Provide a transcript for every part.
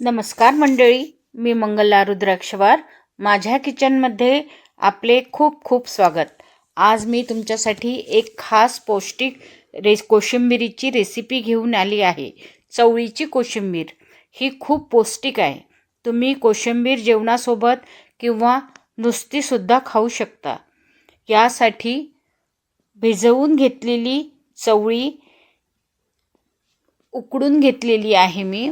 नमस्कार मंडळी मी मंगला रुद्राक्षवार. माझ्या किचनमध्ये आपले खूप खूप स्वागत. आज मी तुमच्यासाठी एक खास पौष्टिक रे कोशिंबिरीची रेसिपी घेऊन आली आहे. चवळीची कोशिंबीर. ही खूप पौष्टिक आहे. तुम्ही कोशिंबीर जेवणासोबत किंवा नुसतीसुद्धा खाऊ शकता. यासाठी भिजवून घेतलेली चवळी उकडून घेतलेली आहे मी.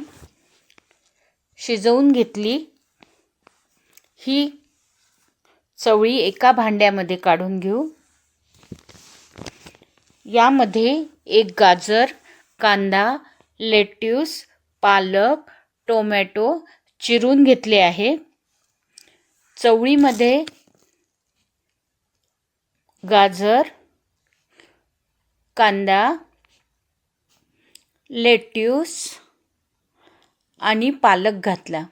शिजवून घेतली. ही चवळी एका भांड्यामध्ये काढून घेऊ. यामध्ये एक गाजर कांदा लेट्यूस पालक टोमॅटो चिरून घेतले आहे. चवळीमध्ये गाजर कांदा लेट्यूस आणि पालक घातला.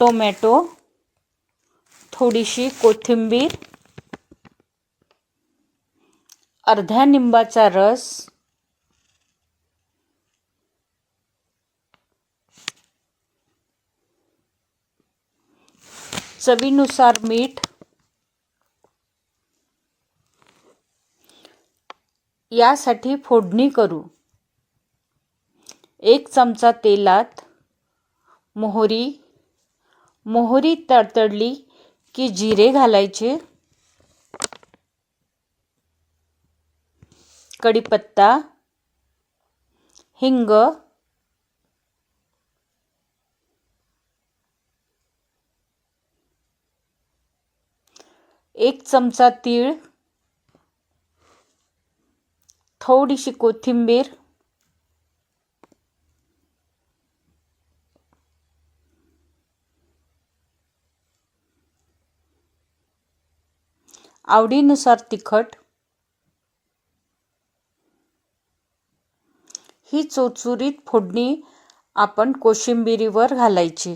टोमॅटो थोडीशी कोथिंबीर अर्ध्या निंबाचा रस चवीनुसार मीठ यासाठी फोडणी करू. एक चमचा तेलात मोहरी मोहरी तडतडली की जिरे घालायचे कढीपत्ता हिंग एक चमचा तीळ थोडीशी कोथिंबीर. आवडीनुसार तिखट. ही चोचुरीत फोडणी आपण कोशिंबिरीवर घालायची.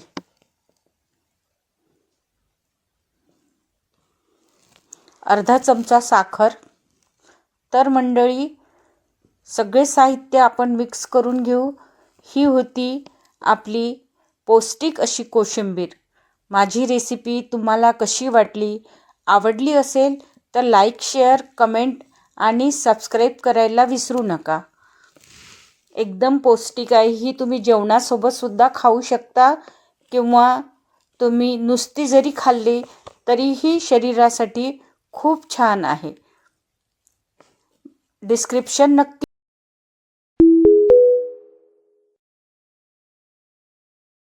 अर्धा चमचा साखर. तर मंडळी सगळे साहित्य आपण मिक्स करून घेऊ. ही होती आपली पौष्टिक अशी कोशिंबीर. माझी रेसिपी तुम्हाला कशी वाटली आवडली असेल तर लाईक शेअर कमेंट आणि सबस्क्राईब करायला विसरू नका. एकदम पौष्टिक आहे. ही तुम्ही जेवणासोबतसुद्धा खाऊ शकता किंवा तुम्ही नुसती जरी खाल्ली तरीही शरीरासाठी खूप छान आहे. डिस्क्रिप्शन नक्की